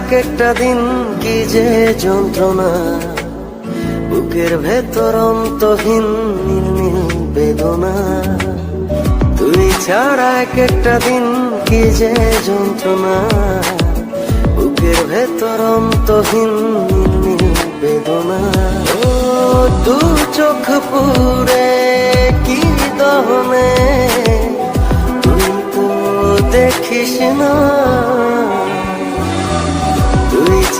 এক একটা দিন কি যে যন্ত্রণা? বুকের ভেতর অন্তহীন নীল নীল বেদনা। তুই ছাড়া এক একটা দিন কি যে যন্ত্রণা? বুকের ভেতর অন্তহীন নীল নীল বেদনা। ও, দু চোখ পুরে কি দহনে? তুই তো দেখিস না। তুই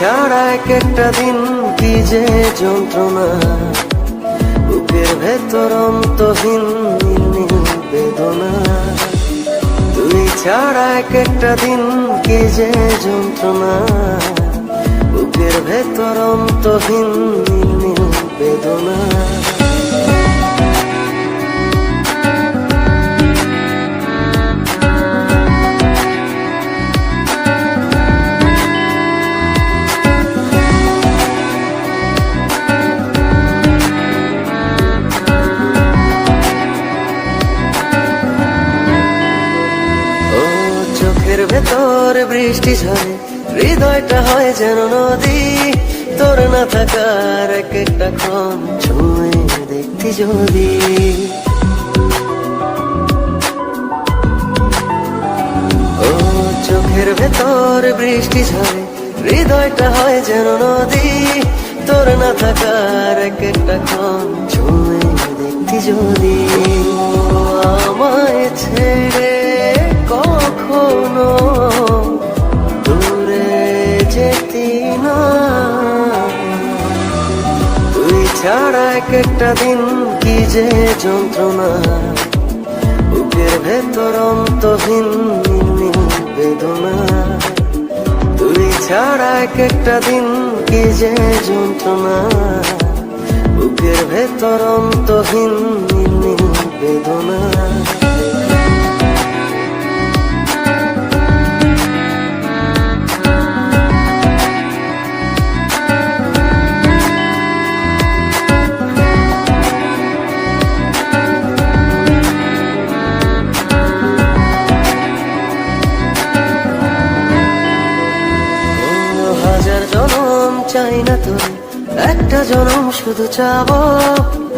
ছাড়া এক একটা দিন কি যে যন্ত্রণা। বুকের ভেতর অন্তহীন বেদনা। তুই ছাড়া এক একটা দিন কি যে যন্ত্রণা। বুকের ভেতর অন্তহীন বেদনা। ভেতর বৃষ্টি ঝরে, হৃদয়টা হয় যেন নদী। তোর না থাকার এক একটা ক্ষণ ছুঁয়ে দেখতি যদি। ও চোখের ভেতর বৃষ্টি ঝরে, হৃদয়টা হয় যেন নদী। তোর না থাকার এক একটা ক্ষণ ছুঁয়ে দেখতি যদি। আমায় ছেড়ে কখনো দূরে যেতি না। তুই ছাড়া এক একটা দিন কি যে যন্ত্রণা। বুকের ভেতর অন্তহীন বেদনা। তুই ছাড়া এক একটা দিন কি যে যন্ত্রণা। বুকের ভেতর অন্তহীন বেদনা। চাই না তোর একটা জনম শুধু চাব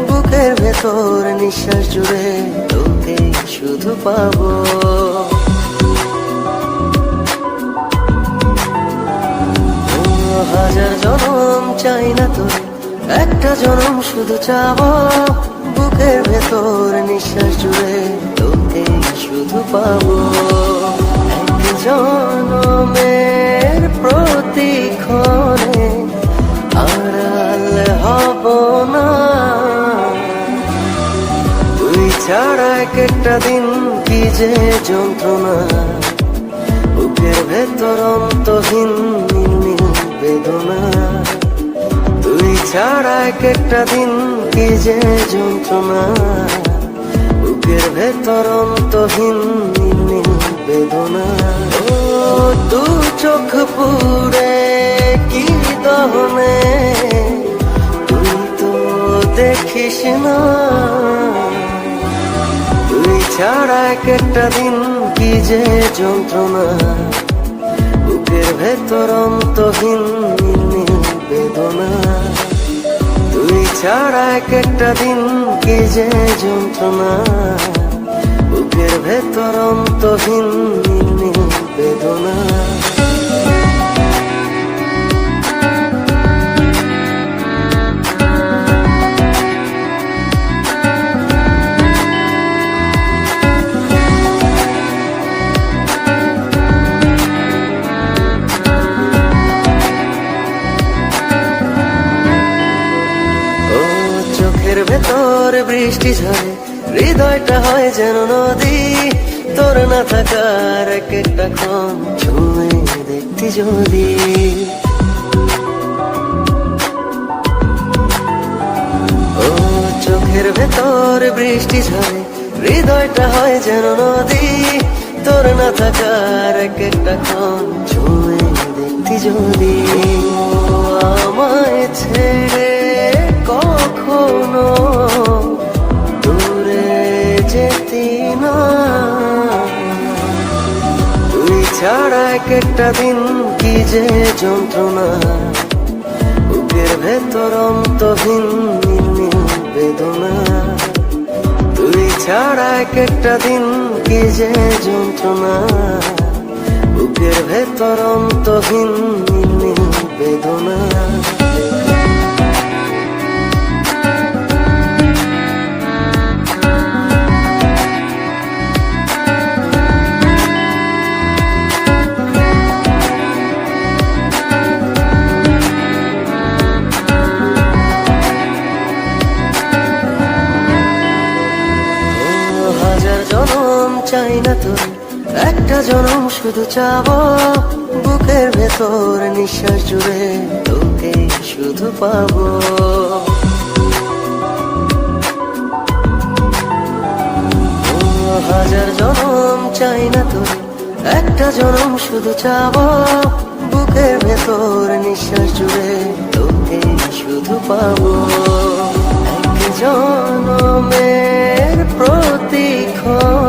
বুকের ভেতর নিঃশ্বাস জুড়ে, তোকে শুধু পাবো। হাজার জনম চাই না তোর একটা জনম শুধু চাব বুকের ভেতর নিঃশ্বাস জুড়ে, তোকে শুধু পাবো। এক একটা দিন কি যে যন্ত্রণা। বুকের ভেতর অন্তহীন বেদনা। তুই ছাড়া এক একটা দিন কি যে যন্ত্রণা। বুকের ভেতর অন্তহীন বেদনা। ও, দু চোখ পুরে কি দহনে? তুই তো দেখিস না। ছাড়া এক একটা দিন কি যে যন্ত্রণা। বুকের ভেতর অন্তহীন বেদনা। তুই ছাড়া এক একটা দিন কি যে যন্ত্রণা। বুকের ভেতর অন্তহীন বেদনা। ভেতর বৃষ্টি ঝরে হৃদয়টা হয় যেন নদী। তোর না থাকার এক একটা ছুঁয়ে দেখতি যদি। ও চোখের ভেতর বৃষ্টি ঝরে হৃদয়টা হয় যেন নদী। তোর না থাকার এক একটা ক্ষণ ছুঁয়ে দেখতি যদি। আমায় ছেড়ে ছাড়া এক একটা দিন কি যে যন্ত্রণা। বুকের ভেতর অন্তহীন বেদনা। তুই ছাড়া এক একটা দিন কি যে যন্ত্রণা। বুকের ভেতর অন্তহীন বেদনা। চাই না তো একটা জনম শুধু চাব। বুকের ভেতর নিঃশ্বাস জুড়ে তোকে শুধু পাবো। হাজার জনম চাই না তো একটা জনম শুধু চাব। বুকের ভেতর নিঃশ্বাস জুড়ে তোকে শুধু পাবো। জনমের প্রতীক্ষণ